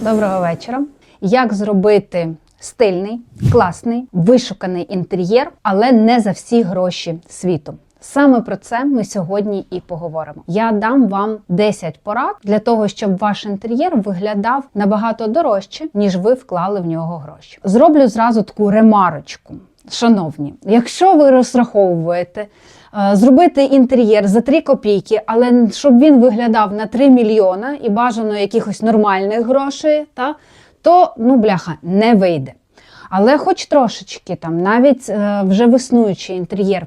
Доброго вечора. Як зробити стильний, класний, вишуканий інтер'єр, але не за всі гроші світу? Саме про це ми сьогодні і поговоримо. Я дам вам 10 порад для того, щоб ваш інтер'єр виглядав набагато дорожче, ніж ви вклали в нього гроші. Зроблю зразу таку ремарочку. Шановні, якщо ви розраховуєте зробити інтер'єр за 3 копійки, але щоб він виглядав на 3 мільйона і бажано якихось нормальних грошей, та, то ну бляха не вийде. Але хоч трошечки там, навіть е, вже в існуючий інтер'єр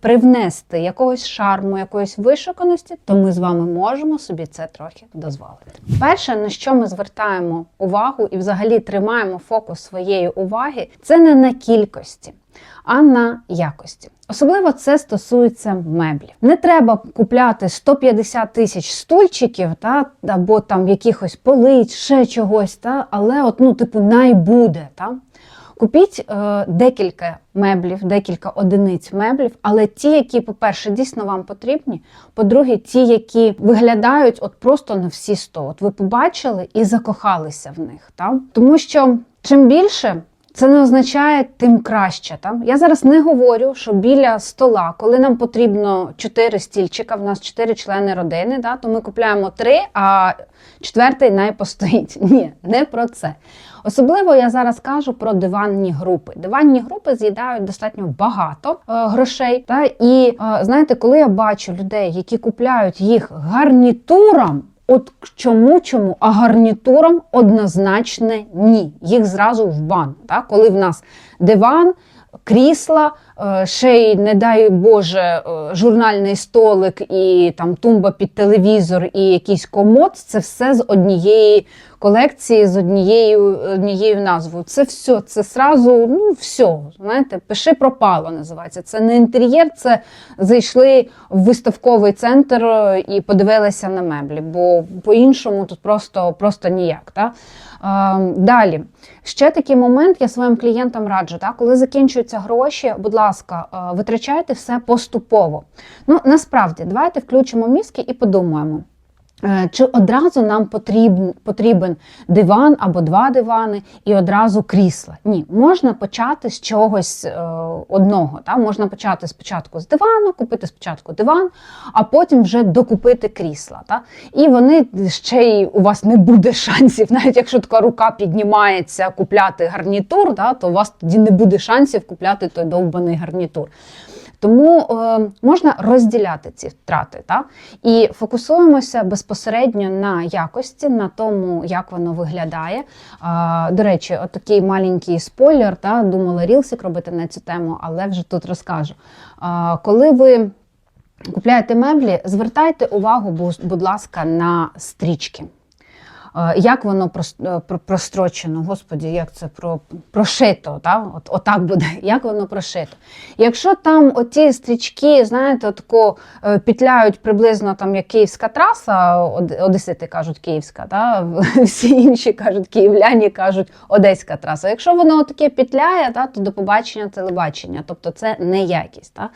привнести якогось шарму, якоїсь вишуканості, то ми з вами можемо собі це трохи дозволити. Перше, на що ми звертаємо увагу і взагалі тримаємо фокус своєї уваги, це не на кількості, а на якості. Особливо це стосується меблів. Не треба купляти 150 тисяч стульчиків, та або там якихось полиць, ще чогось, та але от ну, типу, найбуде. Та? Купіть е, декілька меблів, декілька одиниць меблів, але ті, які, по-перше, дійсно вам потрібні. По-друге, ті, які виглядають от просто на всі 100. От ви побачили і закохалися в них. Та? Тому що чим більше. Це не означає тим краще. Там я зараз не говорю, що біля стола, коли нам потрібно чотири стільчика, в нас чотири члени родини, да, то ми купляємо три, а четвертий не постоїть. Ні, не про це. Особливо я зараз кажу про диванні групи. Диванні групи з'їдають достатньо багато е, грошей. Та і е, знаєте, коли я бачу людей, які купляють їх гарнітуром. От чому чому, а гарнітуром однозначне ні. Їх зразу в бан. Так? Коли в нас диван, крісла, е, ще й, не дай Боже, е, журнальний столик і там тумба під телевізор і якийсь комод, це все з однієї колекції, з однією, однією назвою. Це все, це сразу, ну все, знаєте, пиши пропало називається. Це не інтер'єр, це зайшли в виставковий центр е, і подивилися на меблі, бо по-іншому тут просто, просто ніяк. Та? Е, Далі, ще такий момент я своїм клієнтам раджу, та? коли закінчуються гроші, будь ласка, е, витрачайте все поступово. Ну, насправді, давайте включимо мізки і подумаємо. Е, Чи одразу нам потрібен, потрібен диван або два дивани і одразу крісла? Ні, можна почати з чогось е, одного. Та? Можна почати спочатку з дивану, купити спочатку диван, а потім вже докупити крісла. Та? І вони ще й у вас не буде шансів, навіть якщо така рука піднімається купляти гарнітур, та, то у вас тоді не буде шансів купляти той довбаний гарнітур. Тому е, можна розділяти ці втрати та? і фокусуємося безпосередньо на якості, на тому, як воно виглядає. А, до речі, от такий маленький спойлер, та? думала рілсик робити на цю тему, але вже тут розкажу. А, коли ви купляєте меблі, звертайте увагу, будь ласка, на стрічки. Як воно е, прострочено, господі, як це про, прошито, та? От, отак буде, як воно прошито. Якщо там оті стрічки, знаєте, отако е, петляють приблизно там як київська траса, одесити кажуть київська, та? всі інші кажуть київляні кажуть одеська траса. Якщо воно таке петляє, та, то до побачення телебачення, тобто це не якість. Та?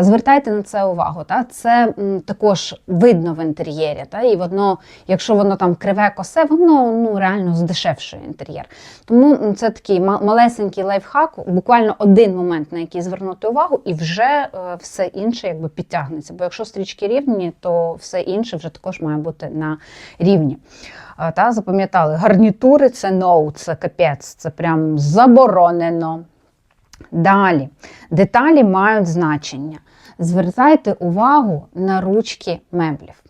Звертайте на це увагу. Та? Це також видно в інтер'єрі. Та? І воно, якщо воно там криве косе, воно ну, реально здешевшує інтер'єр. Тому це такий малесенький лайфхак, буквально один момент, на який звернути увагу, і вже е, все інше якби підтягнеться. Бо якщо стрічки рівні, то все інше вже також має бути на рівні. Та запам'ятали, гарнітури це ноу, це капець, це прям заборонено. Далі, деталі мають значення. Звертайте увагу на ручки меблів.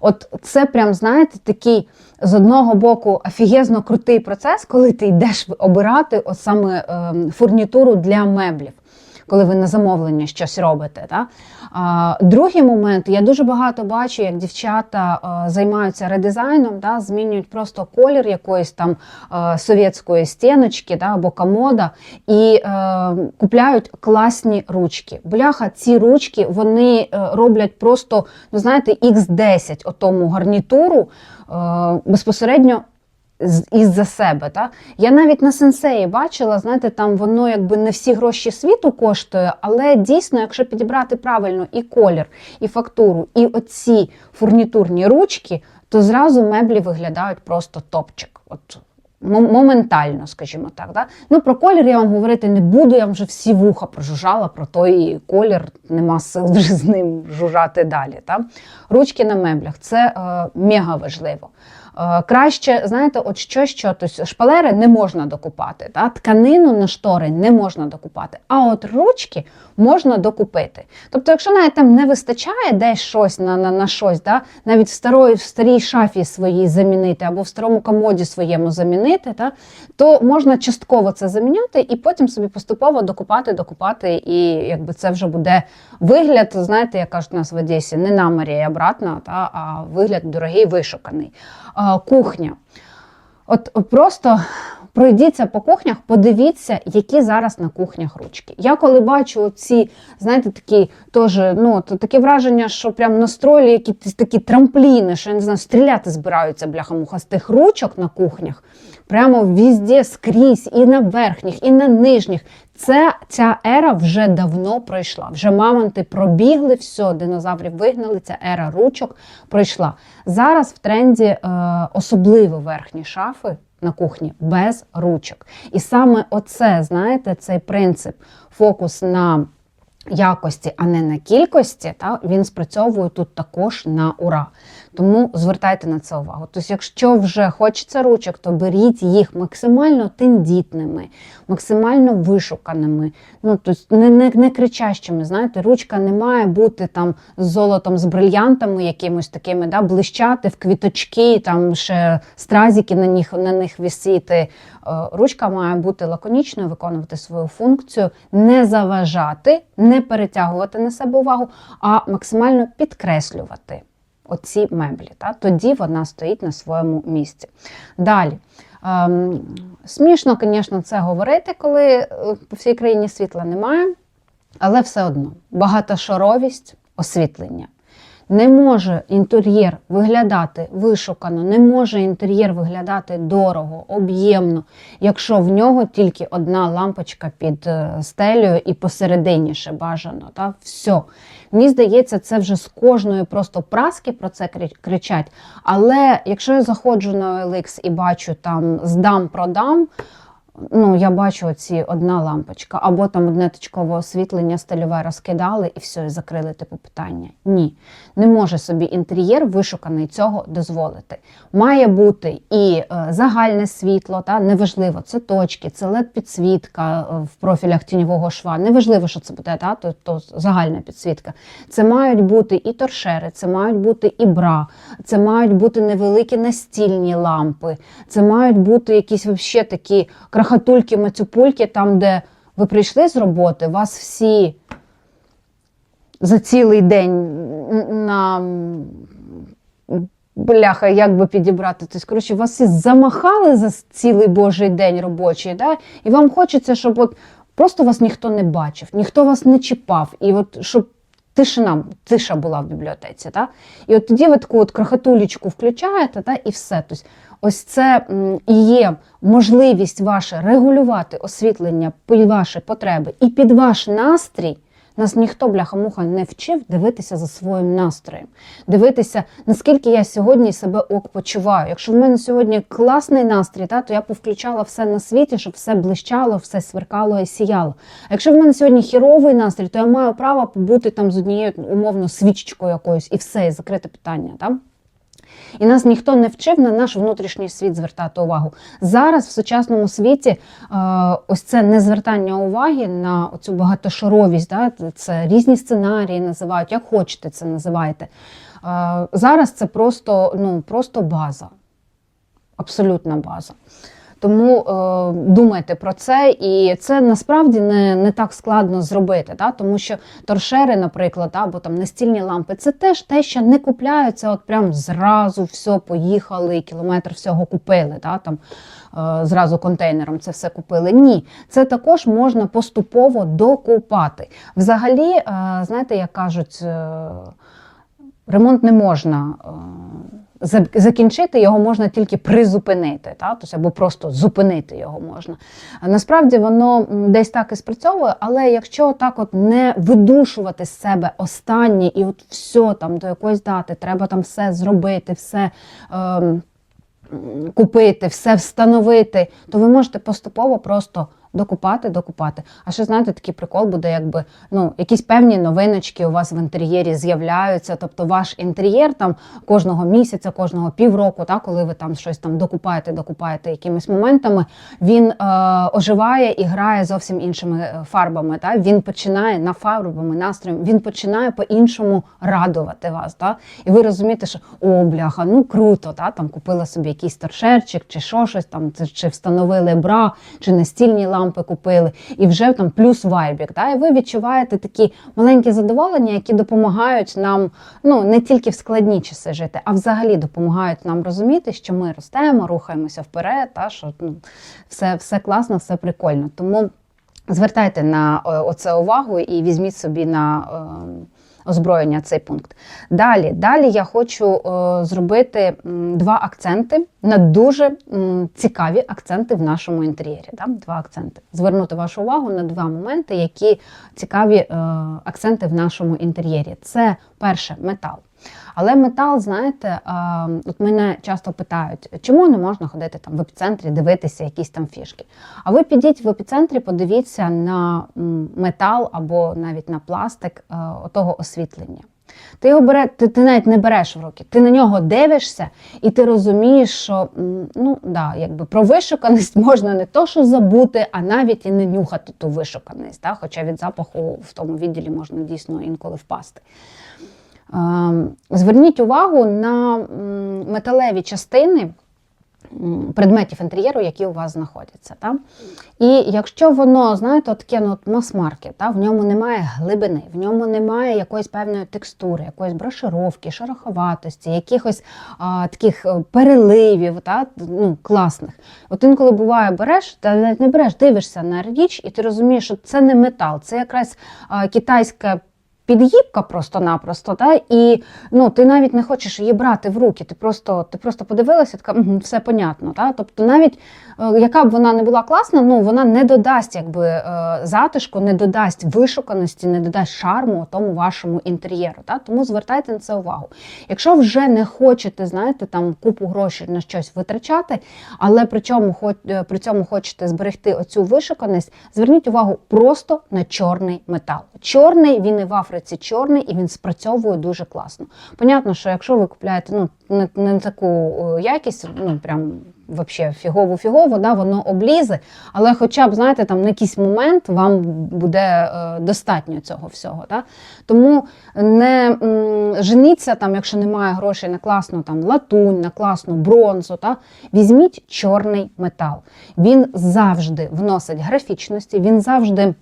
От це прям, знаєте, такий з одного боку офігезно крутий процес, коли ти йдеш обирати от саме ем, фурнітуру для меблів, коли ви на замовлення щось робите. Та? Другий момент, я дуже багато бачу, як дівчата е, займаються редизайном, да, змінюють просто колір якоїсь там е, совєтської стіночки да, або комода і е, купляють класні ручки. Бляха, ці ручки вони роблять просто, ну знаєте, x10 отому гарнітуру безпосередньо з- із-за себе. Та? Я навіть на сенсеї бачила, знаєте, там воно якби не всі гроші світу коштує, але дійсно, якщо підібрати правильно і колір, і фактуру, і оці фурнітурні ручки, то зразу меблі виглядають просто топчик. От моментально, скажімо так. Да? Ну, про колір я вам говорити не буду, я вже всі вуха прожужжала про той колір, нема сил вже з ним жужжати далі. Та? Ручки на меблях це е, мега важливо. Е, Краще, знаєте, от що, що тобто шпалери не можна докупати, та? тканину на штори не можна докупати, а от ручки можна докупити. Тобто, якщо навіть там не вистачає десь щось на, на, на щось, да? навіть в, старої, в старій шафі своїй замінити або в старому комоді своєму замінити, та? то можна частково це заміняти і потім собі поступово докупати, докупати, і якби це вже буде вигляд, знаєте, як кажуть у нас в Одесі, не на морі, а обратно, та? а вигляд дорогий, вишуканий. А, кухня. От просто пройдіться по кухнях, подивіться, які зараз на кухнях ручки. Я коли бачу ці, знаєте, такі теж, ну, то таке враження, що прям настроїли якісь такі трампліни, що я не знаю, стріляти збираються бляха-муха з тих ручок на кухнях. Прямо везде скрізь, і на верхніх, і на нижніх. Це ця ера вже давно пройшла. Вже мамонти пробігли, все, динозаврів вигнали. Ця ера ручок пройшла. Зараз в тренді е, особливо верхні шафи на кухні без ручок. І саме оце, знаєте, цей принцип, фокус на якості, а не на кількості, та, він спрацьовує тут також на ура. Тому звертайте на це увагу. Тобто, якщо вже хочеться ручок, то беріть їх максимально тендітними, максимально вишуканими, ну, тобто не, не, не кричащими. Знаєте, ручка не має бути там з золотом, з брильянтами, якимось такими, да, блищати в квіточки, там ще стразики на них, на них висіти. Е, Ручка має бути лаконічною, виконувати свою функцію, не заважати, не перетягувати на себе увагу, а максимально підкреслювати оці меблі. Та? Тоді вона стоїть на своєму місці. Далі. Ем, смішно, звісно, це говорити, коли е, по всій країні світла немає, але все одно багатошаровість освітлення. Не може інтер'єр виглядати вишукано, не може інтер'єр виглядати дорого, об'ємно, якщо в нього тільки одна лампочка під е, стелею і посередині ще бажано. Та? Все. Мені здається, це вже з кожної просто праски про це кричать. Але якщо я заходжу на OLX і бачу там здам-продам, ну я бачу оці одна лампочка, або там одне точкове освітлення стильове розкидали і все, і закрили типу питання. Ні, не може собі інтер'єр вишуканий цього дозволити. Має бути і е, загальне світло, та неважливо, це точки, це led підсвітка е, в профілях тіньового шва. Неважливо, що це буде, та, то, то загальна підсвітка. Це мають бути і торшери, це мають бути і бра, це мають бути невеликі настільні лампи, це мають бути якісь вообще такі крахатульки, мацюпульки, там, де ви прийшли з роботи, вас всі за цілий день на бляха, як би підібрати тобто, коротше, вас всі замахали за цілий божий день робочий, да? і вам хочеться, щоб от просто вас ніхто не бачив, ніхто вас не чіпав, і от щоб тишина, тиша була в бібліотеці. Та? І от тоді ви таку от крохотулечку включаєте, та? і все. Тобто, ось це і є можливість ваша регулювати освітлення під ваші потреби і під ваш настрій. Нас ніхто бляха-муха не вчив дивитися за своїм настроєм, дивитися, наскільки я сьогодні себе ок почуваю. Якщо в мене сьогодні класний настрій, та, то я повключала все на світі, щоб все блищало, все сверкало і сіяло. А якщо в мене сьогодні хіровий настрій, то я маю право побути там з однією умовно свічечкою якоюсь і все, і закрите питання. Та? І нас ніхто не вчив на наш внутрішній світ звертати увагу. Зараз в сучасному світі е, ось це незвертання уваги на цю багатошаровість, да, це різні сценарії називають, як хочете це називаєте. Е, зараз це просто, ну, просто база, абсолютна база. Тому е, думайте про це, і це насправді не не так складно зробити, да? тому що торшери, наприклад, або там настільні лампи, це теж те, що не купляються, от прям зразу все поїхали, кілометр всього купили. Да? Там, е, зразу контейнером це все купили. Ні, це також можна поступово докупати. Взагалі, е, знаєте, як кажуть, е, ремонт не можна. Закінчити його можна тільки призупинити, та? Тобто, або просто зупинити його можна. Насправді воно десь так і спрацьовує, але якщо так от не видушувати з себе останнє і от все там до якоїсь дати, треба там все зробити, все. М, купити, все встановити, то ви можете поступово просто докупати, докупати. А ще знаєте, такий прикол буде, якби ну якісь певні новиночки у вас в інтер'єрі з'являються. Тобто ваш інтер'єр там кожного місяця, кожного півроку, та коли ви там щось там докупаєте, докупаєте якимись моментами, він е, оживає і грає зовсім іншими е, фарбами. Та він починає нафарбами, настроєм, він починає по-іншому радувати вас. Та? І ви розумієте, що о, бляха, ну круто, та там купила собі якийсь торшерчик, чи що щось там, чи встановили бра, чи настільні лампи купили, і вже там плюс вайбік. Да? І ви відчуваєте такі маленькі задоволення, які допомагають нам ну не тільки в складні часи жити, а взагалі допомагають нам розуміти, що ми ростемо, рухаємося вперед, та що ну, все, все класно, все прикольно. Тому звертайте на е, оце увагу і візьміть собі на. Озброєння цей пункт. Далі, далі я хочу е, зробити два акценти на дуже цікаві акценти в нашому інтер'єрі. Два акценти. Звернути вашу увагу на два моменти, які цікаві е, акценти в нашому інтер'єрі. Це перше метал. Але метал, знаєте, от мене часто питають, чому не можна ходити там в епіцентрі, дивитися якісь там фішки. А ви підіть в епіцентрі, подивіться на метал або навіть на пластик е, отого освітлення. Ти його бере, ти, ти навіть не береш в руки, ти на нього дивишся, і ти розумієш, що ну да, якби про вишуканість можна не то, що забути, а навіть і не нюхати ту вишуканість. Да? Хоча від запаху в тому відділі можна дійсно інколи впасти. Ем, Зверніть увагу на металеві частини предметів інтер'єру, які у вас знаходяться. Та? І якщо воно, знаєте, таке ну, мас-маркет, в ньому немає глибини, в ньому немає якоїсь певної текстури, якоїсь брошировки, шероховатості, якихось а, таких е, переливів, та? ну, класних. От інколи буває, береш, та не береш, дивишся на річ, і ти розумієш, що це не метал, це якраз а, китайська підгібка просто-напросто, та? і ну, ти навіть не хочеш її брати в руки. Ти просто ти просто подивилася, така «Мгм, все понятно. Та? Тобто, навіть е, яка б вона не була класна, ну вона не додасть якби е, затишку, не додасть вишуканості, не додасть шарму тому вашому інтер'єру. Та? Тому звертайте на це увагу. Якщо вже не хочете, знаєте, там купу грошей на щось витрачати, але при хоч, е, при цьому хочете зберегти оцю вишуканість, зверніть увагу просто на чорний метал. Чорний, він і в Африці чорний, і він спрацьовує дуже класно. Понятно, що якщо ви купляєте ну, не, не таку е, якість, ну прям вообще фігово-фігово, да, воно облізе, але хоча б, знаєте, там на якийсь момент вам буде е, достатньо цього всього. Да? Тому не м, женіться, там, якщо немає грошей на класну там, латунь, на класну бронзу, та? візьміть чорний метал. Він завжди вносить графічності, він завжди.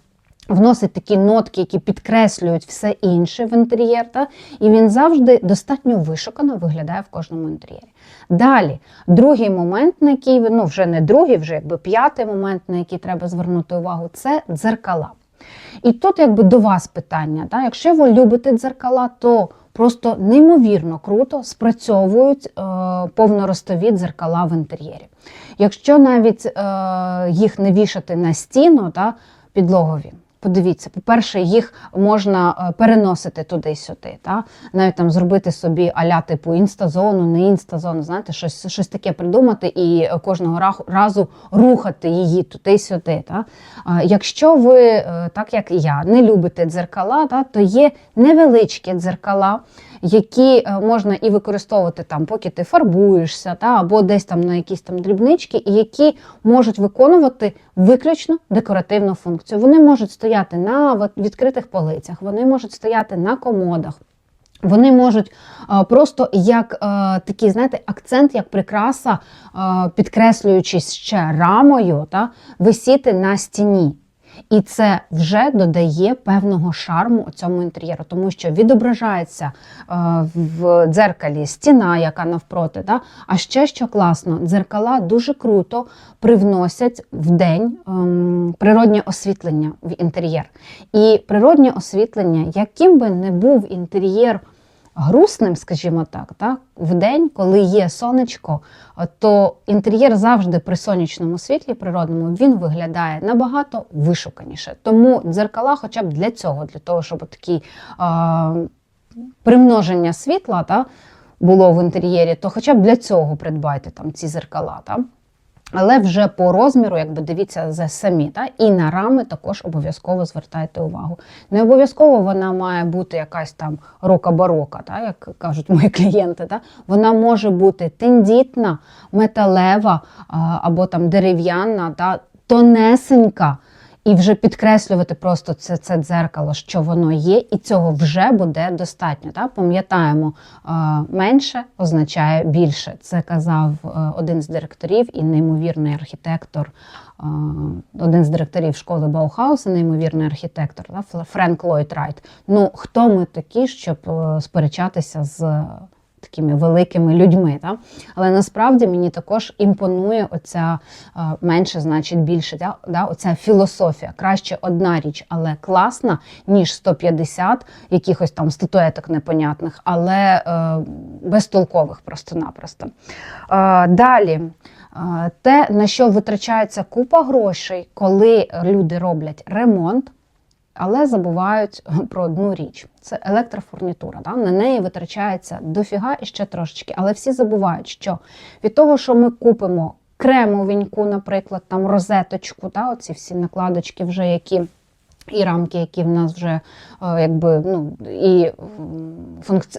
Вносить такі нотки, які підкреслюють все інше в інтер'єр, та? і він завжди достатньо вишукано виглядає в кожному інтер'єрі. Далі, другий момент, на який ну вже не другий, вже якби п'ятий момент, на який треба звернути увагу, це дзеркала. І тут якби до вас питання. Та? Якщо ви любите дзеркала, то просто неймовірно круто спрацьовують е, повноростові дзеркала в інтер'єрі. Якщо навіть е, їх не вішати на стіну, та, підлогові. Подивіться, по-перше, їх можна е, переносити туди-сюди, навіть там зробити собі аля типу інстазону, не інстазону, знаєте, щось, щось таке придумати і е, кожного разу рухати її туди-сюди. Якщо ви, е, так як і я, не любите дзеркала, та, то є невеличкі дзеркала, які е, можна і використовувати там, поки ти фарбуєшся, та, або десь там на якісь там дрібнички, і які можуть виконувати виключно декоративну функцію. Вони можуть стояти на відкритих полицях, вони можуть стояти на комодах. Вони можуть е, просто як е, такий, знаєте, акцент, як прикраса, підкреслюючись ще рамою, та, висіти на стіні. І це вже додає певного шарму цьому інтер'єру, тому що відображається е, в дзеркалі стіна, яка навпроти. Да? А ще що класно, дзеркала дуже круто привносять в день ем, природнє освітлення в інтер'єр. І природнє освітлення, яким би не був інтер'єр грустним, скажімо так, так, в день, коли є сонечко, то інтер'єр завжди при сонячному світлі природному він виглядає набагато вишуканіше. Тому дзеркала, хоча б для цього, для того, щоб такий а, примноження світла та, було в інтер'єрі, то хоча б для цього придбайте там ці зеркала. Та. Але вже по розміру, якби дивіться за самі, та? і на рами також обов'язково звертайте увагу. Не обов'язково вона має бути якась там рока-барока, та? як кажуть мої клієнти. Та? Вона може бути тендітна, металева або там дерев'яна, та? тонесенька. І вже підкреслювати просто це це дзеркало, що воно є, і цього вже буде достатньо. Так? Пам'ятаємо, е, менше означає більше. Це казав е, один з директорів і неймовірний архітектор, е, один з директорів школи Баухауса, неймовірний архітектор? Френк Ллойд Райт. Ну, хто ми такі, щоб сперечатися з такими великими людьми. Та? Але насправді мені також імпонує оця менше, значить більше. Та? Оця філософія. Краще одна річ, але класна, ніж 150 якихось там статуеток непонятних, але е, безтолкових просто-напросто. Е, далі. Те, на що витрачається купа грошей, коли люди роблять ремонт, але забувають про одну річ: це електрофурнітура. Да? На неї витрачається дофіга і ще трошечки. Але всі забувають, що від того, що ми купимо кремовеньку, наприклад, там розеточку, да? оці всі накладочки, вже які. І рамки, які в нас вже е, якби ну і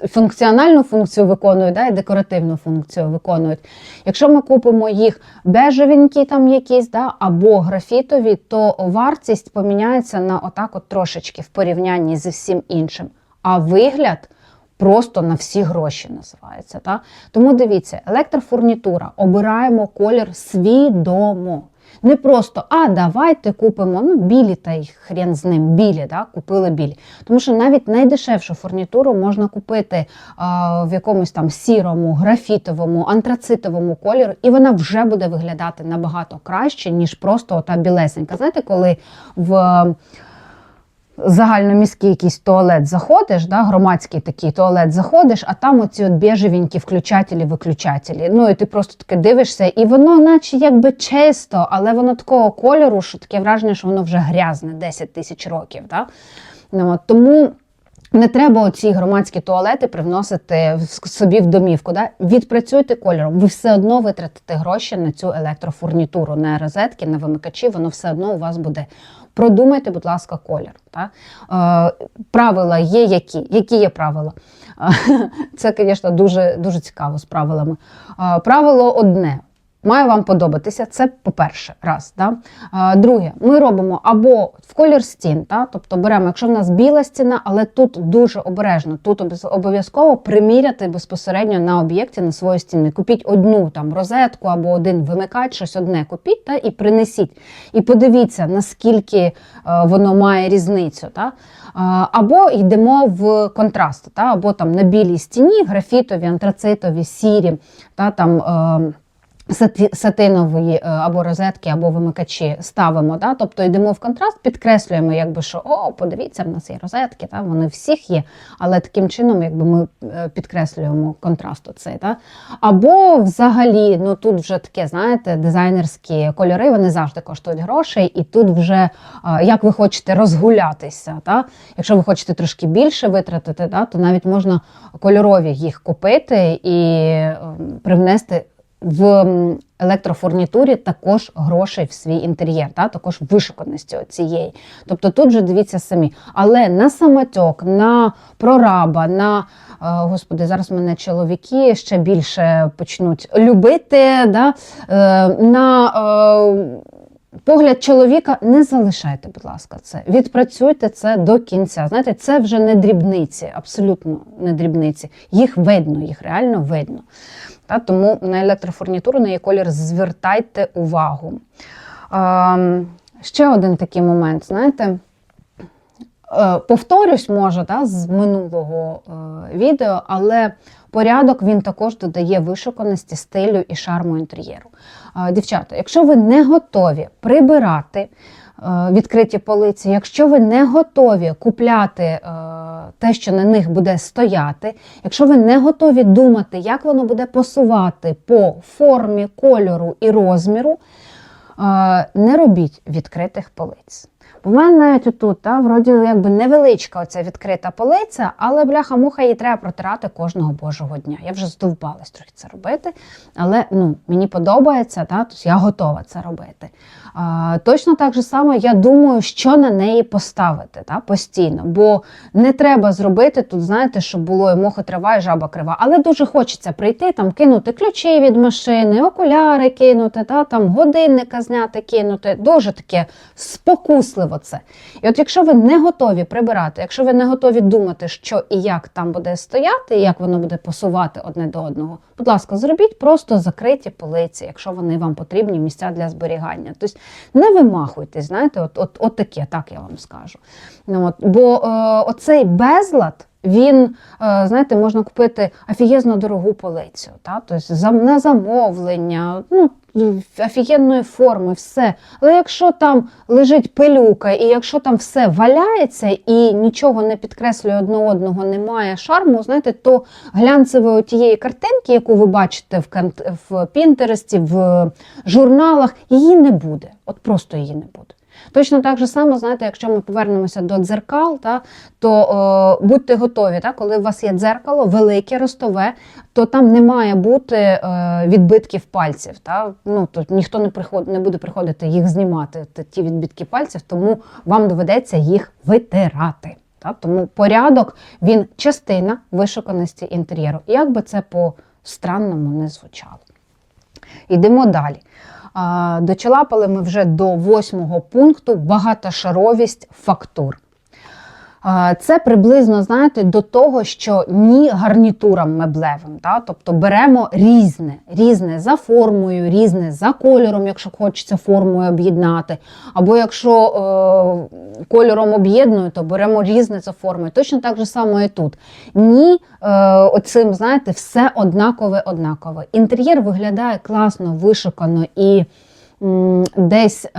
функціональну функцію виконують, да, і декоративну функцію виконують. Якщо ми купимо їх бежевенькі, там якісь, да, або графітові, то вартість поміняється на отак от трошечки в порівнянні зі всім іншим. А вигляд просто на всі гроші називається. Да? Тому дивіться, електрофурнітура, обираємо колір свідомо. Не просто, а давайте купимо ну, білі та й хрен з ним, білі, да, купили білі. Тому що навіть найдешевшу фурнітуру можна купити а, в якомусь там сірому, графітовому, антрацитовому кольору, і вона вже буде виглядати набагато краще, ніж просто ота білесенька. Знаєте, коли в загальноміський якийсь туалет заходиш, да, громадський такий туалет заходиш, а там оці от біжевенькі включателі, виключателі. Ну і ти просто таке дивишся, і воно, наче якби чисто, але воно такого кольору, що таке враження, що воно вже грязне 10 тисяч років. Да? Ну, от, Тому. Не треба оці громадські туалети привносити собі в домівку. Да? Відпрацюйте кольором, ви все одно витратите гроші на цю електрофурнітуру, на розетки, на вимикачі, воно все одно у вас буде Продумайте, будь ласка, колір. Та? Е, правила є які? Які є правила? Це, звісно, дуже дуже цікаво з правилами. Е, правило одне. Має вам подобатися, це по-перше, раз. Да? Друге, ми робимо або в колір стін, да? тобто беремо, якщо в нас біла стіна, але тут дуже обережно, тут обов'язково приміряти безпосередньо на об'єкті на свої стіни. Купіть одну там розетку або один вимикач, щось одне купіть та, і принесіть. І подивіться, наскільки е, воно має різницю. Да? Або йдемо в контраст, та? або там на білій стіні, графітові, антрацитові, сірі. Та, там, е, сатинові е, або розетки, або вимикачі ставимо. Да? Тобто йдемо в контраст, підкреслюємо, якби що о, подивіться, в нас є розетки, та? вони всіх є. Але таким чином якби ми е, підкреслюємо контраст. оцей. Да? Або взагалі, ну тут вже таке, знаєте, дизайнерські кольори, вони завжди коштують грошей, і тут вже як ви хочете розгулятися. Да? Якщо ви хочете трошки більше витратити, да? то навіть можна кольорові їх купити і ем, привнести в електрофурнітурі також грошей в свій інтер'єр, та також вишуканості цієї. Тобто тут же дивіться самі. Але на самотьок, на прораба, на е, Господи, зараз мене чоловіки ще більше почнуть любити. Да? Е, на е, Погляд чоловіка не залишайте, будь ласка, це. Відпрацюйте це до кінця. Знаєте, це вже не дрібниці, абсолютно не дрібниці. Їх видно, їх реально видно. Та, Тому на електрофурнітуру, на її колір звертайте увагу. Е, ще один такий момент, знаєте, е, повторюсь, може, та, з минулого е, відео, але порядок він також додає вишуканості, стилю і шарму інтер'єру. Е, дівчата, якщо ви не готові прибирати, відкриті полиці, якщо ви не готові купляти е, те, що на них буде стояти, якщо ви не готові думати, як воно буде посувати по формі, кольору і розміру, е, не робіть відкритих полиць. У мене навіть отут, та, вроді якби невеличка оця відкрита полиця, але бляха-муха її треба протирати кожного божого дня. Я вже здовбалась трохи це робити, але ну, мені подобається, та, тобто я готова це робити. Точно так же само я думаю, що на неї поставити та, постійно. Бо не треба зробити тут, знаєте, щоб було і мохо трава, і жаба крива. Але дуже хочеться прийти, там кинути ключі від машини, окуляри кинути, та, там годинника зняти, кинути. Дуже таке спокусливо це. І от якщо ви не готові прибирати, якщо ви не готові думати, що і як там буде стояти, і як воно буде посувати одне до одного, будь ласка, зробіть просто закриті полиці, якщо вони вам потрібні місця для зберігання. Тобто не вимахуйтесь, знаєте, от, от, от таке, так я вам скажу. Ну, от, бо е, оцей безлад. Він, е, знаєте, можна купити офігезно дорогу полицю, та? тобто на замовлення, ну, офігенної форми, все. Але якщо там лежить пилюка, і якщо там все валяється і нічого не підкреслює одне одного, немає шарму, знаєте, то глянцевої тієї картинки, яку ви бачите в Пінтересті, в журналах, її не буде. От просто її не буде. Точно так же само, знаєте, якщо ми повернемося до дзеркал, та, то е, будьте готові, та, коли у вас є дзеркало велике, ростове, то там не має бути е, відбитків пальців. Та? Ну, то ніхто не, приход, не буде приходити їх знімати, ті відбитки пальців, тому вам доведеться їх витирати. Та? Тому порядок він частина вишуканості інтер'єру. Як би це по-странному не звучало. Йдемо далі. Дочелапали ми вже до восьмого пункту багатошаровість фактур. Це приблизно, знаєте, до того, що ні гарнітурам меблевим. Да? Тобто беремо різне, різне за формою, різне за кольором, якщо хочеться формою об'єднати. Або якщо е, кольором об'єдную, то беремо різне за формою. Точно так же само і тут. Ні, е, оцим, знаєте, все однакове, однакове. Інтер'єр виглядає класно, вишукано і десь, е,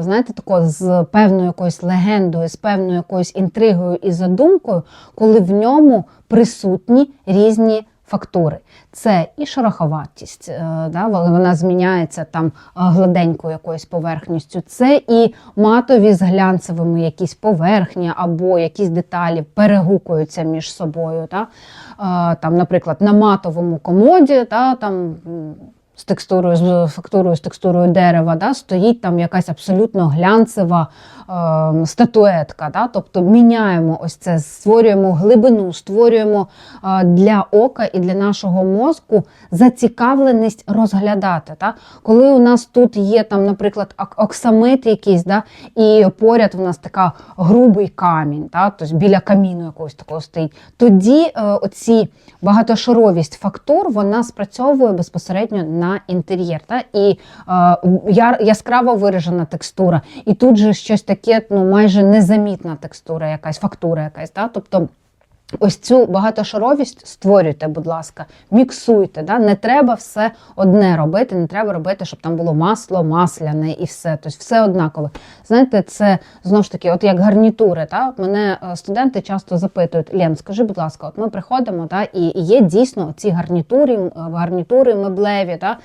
знаєте, тако з певною якоюсь легендою, з певною якоюсь інтригою і задумкою, коли в ньому присутні різні фактури. Це і шероховатість, е, да, вона зміняється там е, гладенькою якоюсь поверхністю. Це і матові з глянцевими якісь поверхні або якісь деталі перегукуються між собою. Да. Там, наприклад, на матовому комоді, да, там з текстурою, з фактурою, з текстурою дерева, да, стоїть там якась абсолютно глянцева статуетка. Да, тобто міняємо ось це, створюємо глибину, створюємо е, для ока і для нашого мозку зацікавленість розглядати. Да. Коли у нас тут є, там, наприклад, оксамит якийсь, да, і поряд у нас така грубий камінь, да, тобто біля каміну якогось такого стоїть, тоді е, оці багатошаровість фактур вона спрацьовує безпосередньо на інтер'єр. І е, яскраво виражена текстура. І тут же щось таке, ну майже незамітна текстура, якась фактура якась. Та? Тобто Ось цю багатошаровість створюйте, будь ласка, міксуйте. Да? Не треба все одне робити, не треба робити, щоб там було масло, масляне і все. Тобто все однакове. Знаєте, це знову ж таки, от як гарнітури. Та? Мене е, студенти часто запитують: Лен, скажи, будь ласка, от ми приходимо, та? і і є дійсно ці гарнітури, гарнітури меблеві, та?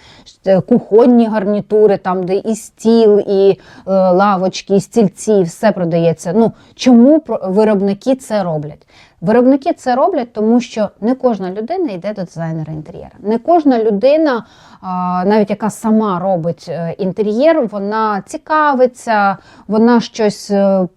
Е, кухонні гарнітури, там, де і стіл, і е, лавочки, і стільці, все продається. Ну, чому виробники це роблять? Виробники це роблять, тому що не кожна людина йде до дизайнера інтер'єра. Не кожна людина, навіть яка сама робить е, інтер'єр, вона цікавиться, вона щось е,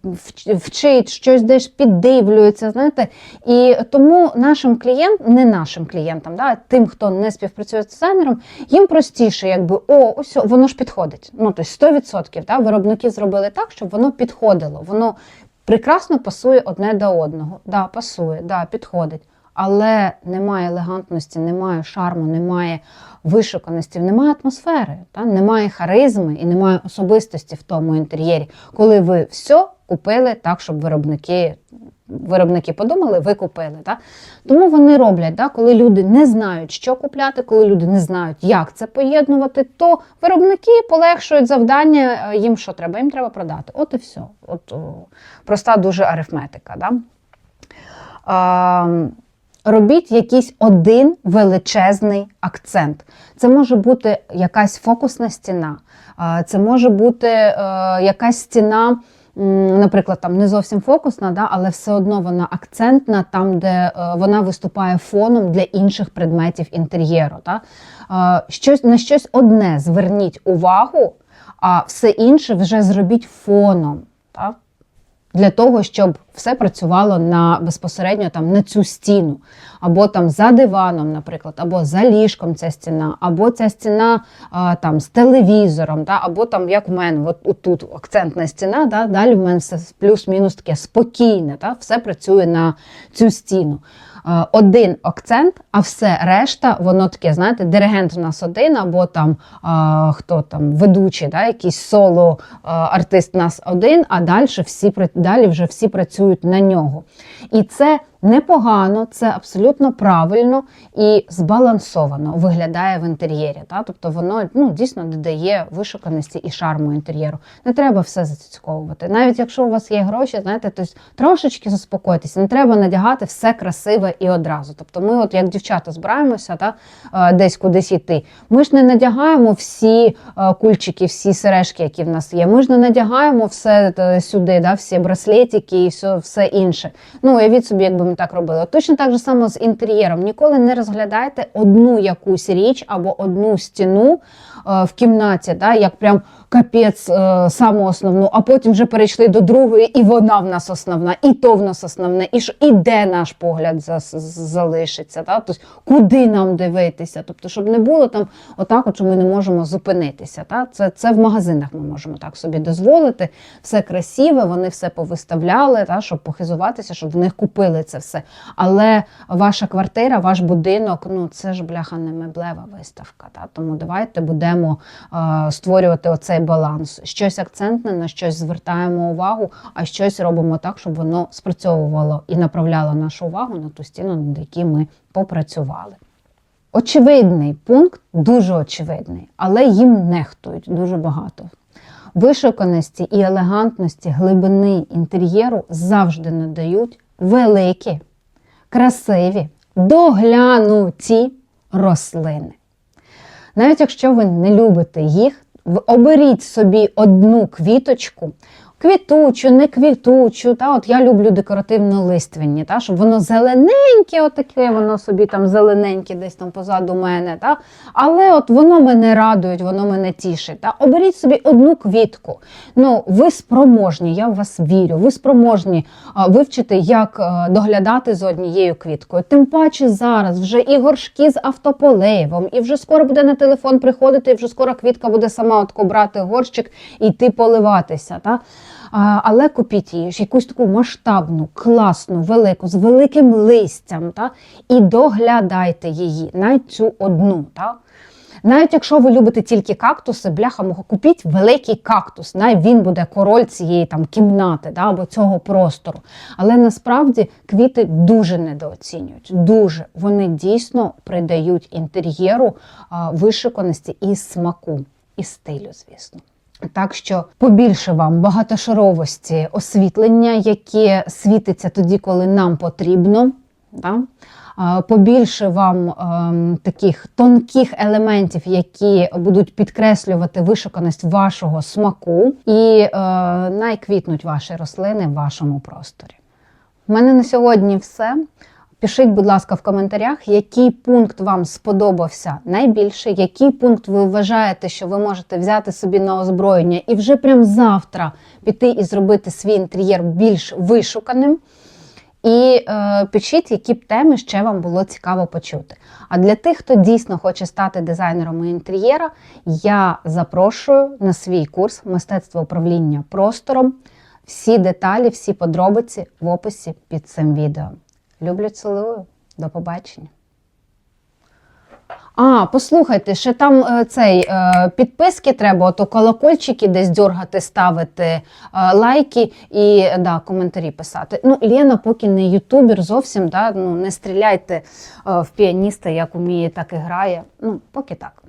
вчить, щось десь піддивлюється. Знаєте, і тому нашим клієнтам, не нашим клієнтам, да, тим, хто не співпрацює з дизайнером, їм простіше, якби о, ось воно ж підходить. Ну тобто 100%. Да, виробники зробили так, щоб воно підходило. Воно прекрасно пасує одне до одного. Да, пасує, да, підходить. Але немає елегантності, немає шарму, немає вишуканості, немає атмосфери, та? немає харизми і немає особистості в тому інтер'єрі, коли ви все купили так, щоб виробники. Виробники подумали, ви купили. Так? Тому вони роблять, так, коли люди не знають, що купляти, коли люди не знають, як це поєднувати, то виробники полегшують завдання е, їм, що треба, їм треба продати. От і все. От, о, проста дуже арифметика. Да? А, робіть якийсь один величезний акцент. Це може бути якась фокусна стіна, це може бути е, якась стіна. Наприклад, там не зовсім фокусна, да, але все одно вона акцентна, там, де е, вона виступає фоном для інших предметів інтер'єру. Да. Щось, на щось одне зверніть увагу, а все інше вже зробіть фоном. Так? Для того, щоб все працювало на безпосередньо там на цю стіну, або там за диваном, наприклад, або за ліжком ця стіна, або ця стіна а, там з телевізором, да, або там як в мене, от тут акцентна стіна, да, далі в мене все плюс-мінус таке спокійне, да, все працює на цю стіну. А, Один акцент, а все решта, воно таке, знаєте, диригент у нас один, або там а, хто там ведучий, да, якийсь соло артист у нас один, а далі всі далі вже всі працюють на нього. І це непогано, це абсолютно правильно і збалансовано виглядає в інтер'єрі. Та? Тобто воно ну, дійсно додає вишуканості і шарму інтер'єру. Не треба все зацьковувати. Навіть якщо у вас є гроші, знаєте, то трошечки заспокойтеся, не треба надягати все красиве і одразу. Тобто ми, от як дівчата, збираємося та, е, десь кудись йти. Ми ж не надягаємо всі е, кульчики, всі сережки, які в нас є. Ми ж не надягаємо все е, сюди, да, всі браслетики і все, все інше. Ну, уявіть собі, якби ми так робили. Точно так же само з інтер'єром. Ніколи не розглядайте одну якусь річ або одну стіну е, в кімнаті, да, як прям капець е, саму основну, а потім вже перейшли до другої, і вона в нас основна, і то в нас основне, і і де наш погляд за, залишиться. Да? Тобто, куди нам дивитися? Тобто, щоб не було там отак, от, що ми не можемо зупинитися. Та? Це, це в магазинах ми можемо так собі дозволити. Все красиве, вони все повиставляли, та? щоб похизуватися, щоб в них купили це все. Але ваша квартира, ваш будинок, ну це ж бляха не меблева виставка. Та? Тому давайте будемо е, створювати оцей баланс. Щось акцентне, на щось звертаємо увагу, а щось робимо так, щоб воно спрацьовувало і направляло нашу увагу на ту стіну, над якій ми попрацювали. Очевидний пункт, дуже очевидний, але їм нехтують дуже багато. Вишуканості і елегантності глибини інтер'єру завжди надають великі, красиві, доглянуті рослини. Навіть якщо ви не любите їх, оберіть собі одну квіточку, квітучу, не квітучу. Та, от я люблю декоративно-лиственні, та, щоб воно зелененьке, отаке, воно собі там зелененьке десь там позаду мене. Та, але от воно мене радує, воно мене тішить. Та. Оберіть собі одну квітку. Ну, ви спроможні, я в вас вірю, ви спроможні а, вивчити, як а, доглядати за однією квіткою. Тим паче зараз вже і горшки з автополивом, і вже скоро буде на телефон приходити, і вже скоро квітка буде сама отко брати горщик і йти поливатися. Та? Але купіть її ж якусь таку масштабну, класну, велику, з великим листям, та? і доглядайте її, навіть цю одну. Та? Навіть якщо ви любите тільки кактуси, бляха мого, купіть великий кактус. Навіть він буде король цієї там кімнати да, або цього простору. Але насправді квіти дуже недооцінюють. Дуже вони дійсно придають інтер'єру вишиканості і смаку, і стилю, звісно. Так що побільше вам багатошаровості освітлення, яке світиться тоді, коли нам потрібно. Да? Побільше вам ем, таких тонких елементів, які будуть підкреслювати вишуканість вашого смаку, і е, найквітнуть ваші рослини в вашому просторі. У мене на сьогодні все. Пишіть, будь ласка, в коментарях, який пункт вам сподобався найбільше, який пункт ви вважаєте, що ви можете взяти собі на озброєння і вже прямо завтра піти і зробити свій інтер'єр більш вишуканим. І е, пишіть, які б теми ще вам було цікаво почути. А для тих, хто дійсно хоче стати дизайнером інтер'єра, я запрошую на свій курс мистецтво управління простором. Всі деталі, всі подробиці в описі під цим відео. Люблю, цілую. До побачення. А, послухайте, ще там е, цей е, підписки треба, ото колокольчики десь дергати, ставити, е, лайки і да, коментарі писати. Ну, Лена поки не ютубер зовсім, да, ну, не стріляйте в піаніста, як уміє, так і грає. Ну, поки так.